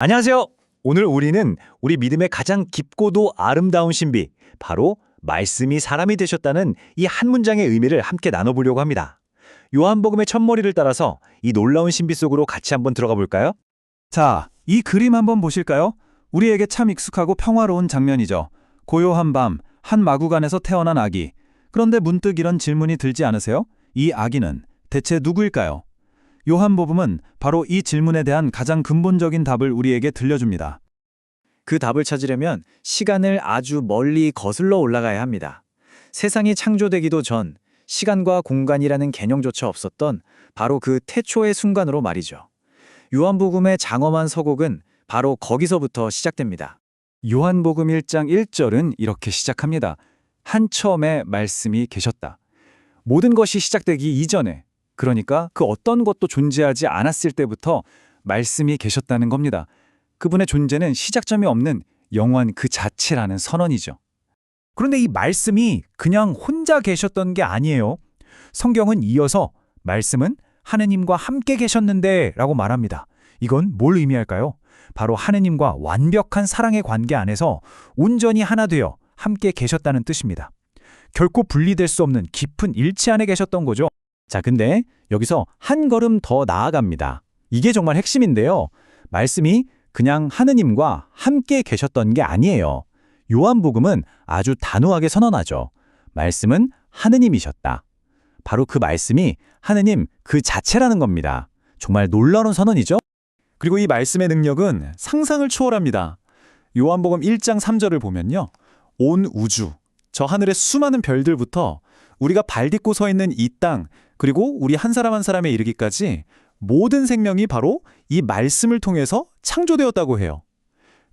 안녕하세요. 오늘 우리는 우리 믿음의 가장 깊고도 아름다운 신비, 바로 말씀이 사람이 되셨다는 이 한 문장의 의미를 함께 나눠보려고 합니다. 요한복음의 첫머리를 따라서 이 놀라운 신비 속으로 같이 한번 들어가 볼까요? 자, 이 그림 한번 보실까요? 우리에게 참 익숙하고 평화로운 장면이죠. 고요한 밤, 한 마구간에서 태어난 아기. 그런데 문득 이런 질문이 들지 않으세요? 이 아기는 대체 누구일까요? 요한복음은 바로 이 질문에 대한 가장 근본적인 답을 우리에게 들려줍니다. 그 답을 찾으려면 시간을 아주 멀리 거슬러 올라가야 합니다. 세상이 창조되기도 전 시간과 공간이라는 개념조차 없었던 바로 그 태초의 순간으로 말이죠. 요한복음의 장엄한 서곡은 바로 거기서부터 시작됩니다. 요한복음 1장 1절은 이렇게 시작합니다. 한 처음에 말씀이 계셨다. 모든 것이 시작되기 이전에, 그러니까 그 어떤 것도 존재하지 않았을 때부터 말씀이 계셨다는 겁니다. 그분의 존재는 시작점이 없는 영원 그 자체라는 선언이죠. 그런데 이 말씀이 그냥 혼자 계셨던 게 아니에요. 성경은 이어서 말씀은 하느님과 함께 계셨는데 라고 말합니다. 이건 뭘 의미할까요? 바로 하느님과 완벽한 사랑의 관계 안에서 온전히 하나 되어 함께 계셨다는 뜻입니다. 결코 분리될 수 없는 깊은 일치 안에 계셨던 거죠. 자, 근데 여기서 한 걸음 더 나아갑니다. 이게 정말 핵심인데요. 말씀이 그냥 하느님과 함께 계셨던 게 아니에요. 요한복음은 아주 단호하게 선언하죠. 말씀은 하느님이셨다. 바로 그 말씀이 하느님 그 자체라는 겁니다. 정말 놀라운 선언이죠? 그리고 이 말씀의 능력은 상상을 초월합니다. 요한복음 1장 3절을 보면요. 온 우주, 저 하늘의 수많은 별들부터 우리가 발 딛고 서 있는 이 땅, 그리고 우리 한 사람 한 사람에 이르기까지 모든 생명이 바로 이 말씀을 통해서 창조되었다고 해요.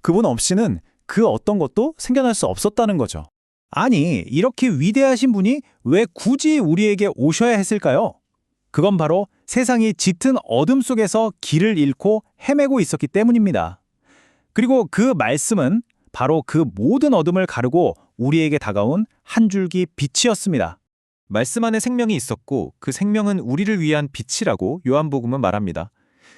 그분 없이는 그 어떤 것도 생겨날 수 없었다는 거죠. 아니, 이렇게 위대하신 분이 왜 굳이 우리에게 오셔야 했을까요? 그건 바로 세상이 짙은 어둠 속에서 길을 잃고 헤매고 있었기 때문입니다. 그리고 그 말씀은 바로 그 모든 어둠을 가르고 우리에게 다가온 한 줄기 빛이었습니다. 말씀 안에 생명이 있었고 그 생명은 우리를 위한 빛이라고 요한복음은 말합니다.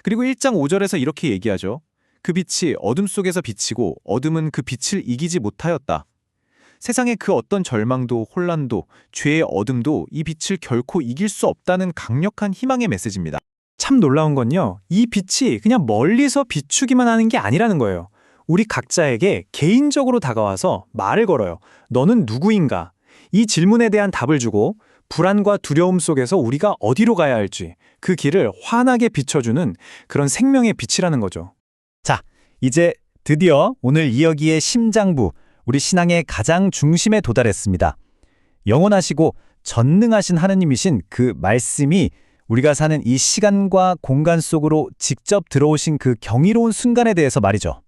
그리고 1장 5절에서 이렇게 얘기하죠. 그 빛이 어둠 속에서 비치고 어둠은 그 빛을 이기지 못하였다. 세상의 그 어떤 절망도 혼란도 죄의 어둠도 이 빛을 결코 이길 수 없다는 강력한 희망의 메시지입니다. 참 놀라운 건요. 이 빛이 그냥 멀리서 비추기만 하는 게 아니라는 거예요. 우리 각자에게 개인적으로 다가와서 말을 걸어요. 너는 누구인가? 이 질문에 대한 답을 주고 불안과 두려움 속에서 우리가 어디로 가야 할지 그 길을 환하게 비춰주는 그런 생명의 빛이라는 거죠. 자, 이제 드디어 오늘 이야기의 심장부, 우리 신앙의 가장 중심에 도달했습니다. 영원하시고 전능하신 하느님이신 그 말씀이 우리가 사는 이 시간과 공간 속으로 직접 들어오신 그 경이로운 순간에 대해서 말이죠.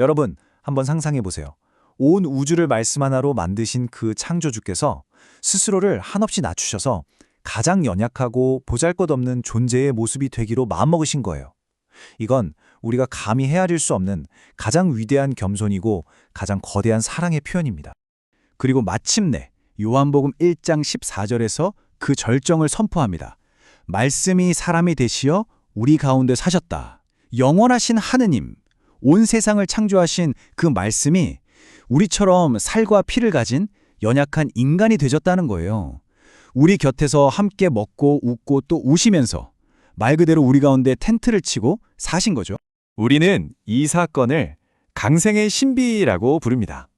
여러분, 한번 상상해 보세요. 온 우주를 말씀 하나로 만드신 그 창조주께서 스스로를 한없이 낮추셔서 가장 연약하고 보잘것없는 존재의 모습이 되기로 마음먹으신 거예요. 이건 우리가 감히 헤아릴 수 없는 가장 위대한 겸손이고 가장 거대한 사랑의 표현입니다. 그리고 마침내 요한복음 1장 14절에서 그 절정을 선포합니다. 말씀이 사람이 되시어 우리 가운데 사셨다. 영원하신 하느님, 온 세상을 창조하신 그 말씀이 우리처럼 살과 피를 가진 연약한 인간이 되졌다는 거예요. 우리 곁에서 함께 먹고 웃고 또 우시면서 말 그대로 우리 가운데 텐트를 치고 사신 거죠. 우리는 이 사건을 강생의 신비라고 부릅니다.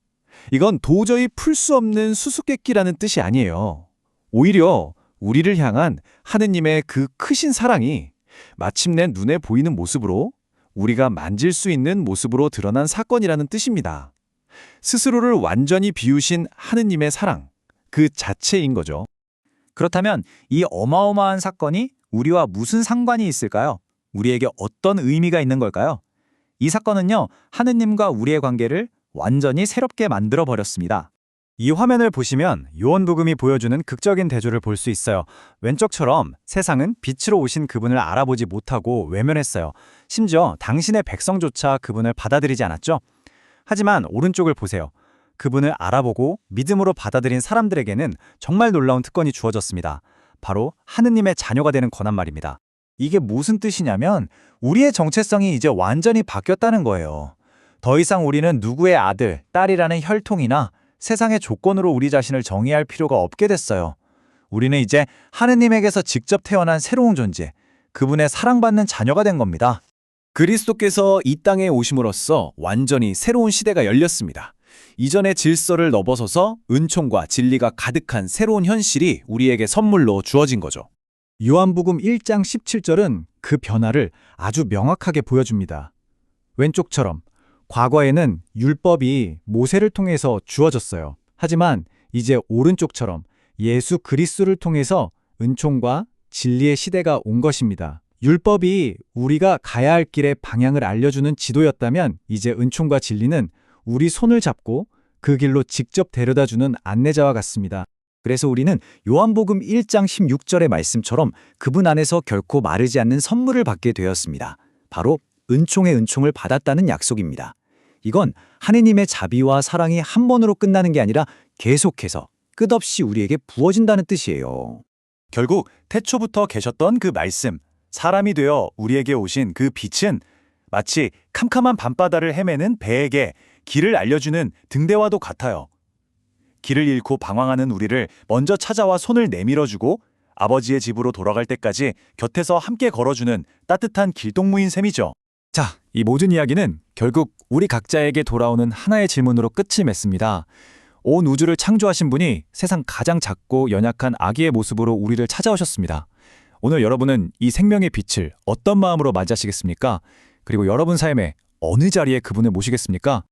이건 도저히 풀 수 없는 수수께끼라는 뜻이 아니에요. 오히려 우리를 향한 하느님의 그 크신 사랑이 마침내 눈에 보이는 모습으로 우리가 만질 수 있는 모습으로 드러난 사건이라는 뜻입니다. 스스로를 완전히 비우신 하느님의 사랑, 그 자체인 거죠. 그렇다면 이 어마어마한 사건이 우리와 무슨 상관이 있을까요? 우리에게 어떤 의미가 있는 걸까요? 이 사건은요, 하느님과 우리의 관계를 완전히 새롭게 만들어 버렸습니다. 이 화면을 보시면 요한복음이 보여주는 극적인 대조를 볼 수 있어요. 왼쪽처럼 세상은 빛으로 오신 그분을 알아보지 못하고 외면했어요. 심지어 당신의 백성조차 그분을 받아들이지 않았죠. 하지만 오른쪽을 보세요. 그분을 알아보고 믿음으로 받아들인 사람들에게는 정말 놀라운 특권이 주어졌습니다. 바로 하느님의 자녀가 되는 권한 말입니다. 이게 무슨 뜻이냐면 우리의 정체성이 이제 완전히 바뀌었다는 거예요. 더 이상 우리는 누구의 아들, 딸이라는 혈통이나 세상의 조건으로 우리 자신을 정의할 필요가 없게 됐어요. 우리는 이제 하느님에게서 직접 태어난 새로운 존재, 그분의 사랑받는 자녀가 된 겁니다. 그리스도께서 이 땅에 오심으로써 완전히 새로운 시대가 열렸습니다. 이전의 질서를 넘어서서 은총과 진리가 가득한 새로운 현실이 우리에게 선물로 주어진 거죠. 요한복음 1장 17절은 그 변화를 아주 명확하게 보여줍니다. 왼쪽처럼 과거에는 율법이 모세를 통해서 주어졌어요. 하지만 이제 오른쪽처럼 예수 그리스도를 통해서 은총과 진리의 시대가 온 것입니다. 율법이 우리가 가야 할 길의 방향을 알려주는 지도였다면 이제 은총과 진리는 우리 손을 잡고 그 길로 직접 데려다주는 안내자와 같습니다. 그래서 우리는 요한복음 1장 16절의 말씀처럼 그분 안에서 결코 마르지 않는 선물을 받게 되었습니다. 바로 은총의 은총을 받았다는 약속입니다. 이건 하느님의 자비와 사랑이 한 번으로 끝나는 게 아니라 계속해서 끝없이 우리에게 부어진다는 뜻이에요. 결국 태초부터 계셨던 그 말씀, 사람이 되어 우리에게 오신 그 빛은 마치 캄캄한 밤바다를 헤매는 배에게 길을 알려주는 등대와도 같아요. 길을 잃고 방황하는 우리를 먼저 찾아와 손을 내밀어주고 아버지의 집으로 돌아갈 때까지 곁에서 함께 걸어주는 따뜻한 길동무인 셈이죠. 자, 이 모든 이야기는 결국 우리 각자에게 돌아오는 하나의 질문으로 끝을 맺습니다. 온 우주를 창조하신 분이 세상 가장 작고 연약한 아기의 모습으로 우리를 찾아오셨습니다. 오늘 여러분은 이 생명의 빛을 어떤 마음으로 맞이하시겠습니까? 그리고 여러분 삶의 어느 자리에 그분을 모시겠습니까?